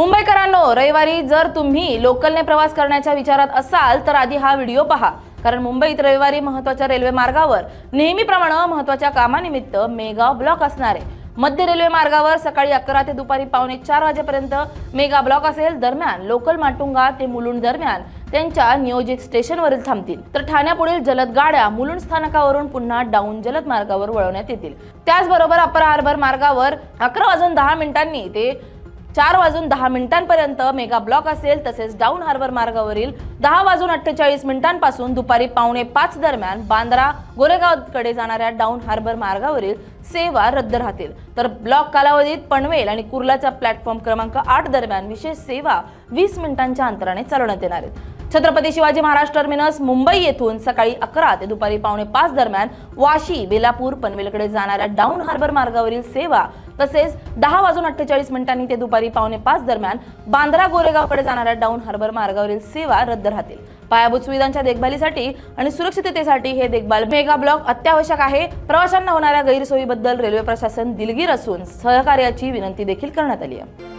मुंबईकरांनो रविवारी जर तुम्ही लोकलने प्रवास करण्याच्या विचारात असाल तर आधी हा व्हिडिओ पहा. कारण मुंबईत रविवारी महत्त्वाच्या रेल्वे मार्गावर नेहमीप्रमाणे महत्त्वाच्या कामानिमित्त मेगा ब्लॉक असणार आहे. मध्य रेल्वे मार्गावर सकाळी अकरा ते दुपारी पावणे चार वाजेपर्यंत मेगा ब्लॉक असेल. दरम्यान लोकल माटुंगा ते मुलुंड दरम्यान त्यांच्या नियोजित स्टेशनवरील थांबतील. तर ठाण्यापुढील जलद गाड्या मुलुंड स्थानकावरून पुन्हा डाऊन जलद मार्गावर वळवण्यात येतील. त्याचबरोबर अपर हार्बर मार्गावर अकरा वाजून दहा मिनिटांनी ते चार वाजून दहा मिनिटांपर्यंत मेगा ब्लॉक असेल तसेच डाऊन हार्बर मार्गावरील दहा वाजून अठ्ठेचाळीस मिनिटांपासून दुपारी पावणे पाच दरम्यान बांद्रा गोरेगावकडे जाणाऱ्या डाऊन हार्बर मार्गावरील सेवा रद्द राहतील. तर ब्लॉक कालावधीत पनवेल आणि कुर्लाच्या प्लॅटफॉर्म क्रमांक आठ दरम्यान विशेष सेवा वीस मिनिटांच्या अंतराने चालवण्यात येणार आहेत. छत्रपती शिवाजी महाराज टर्मिनस मुंबई येथून सकाळी अकरा ते दुपारी पावणे पाच दरम्यान वाशी बेलापूर पनवेलकडे जाणाऱ्या डाऊन हार्बर मार्गावरील सेवा तसेच दहा वाजून अठ्ठेचाळीस मिनिटांनी ते दुपारी पावणे पाच दरम्यान बांद्रा गोरेगावकडे जाणाऱ्या डाऊन हार्बर मार्गावरील सेवा रद्द राहतील. पायाभूत सुविधांच्या देखभालीसाठी आणि सुरक्षिततेसाठी हे देखभाल मेगा ब्लॉक अत्यावश्यक आहे. प्रवाशांना होणाऱ्या गैरसोयीबद्दल रेल्वे प्रशासन दिलगीर असून सहकार्याची विनंती देखील करण्यात आली आहे.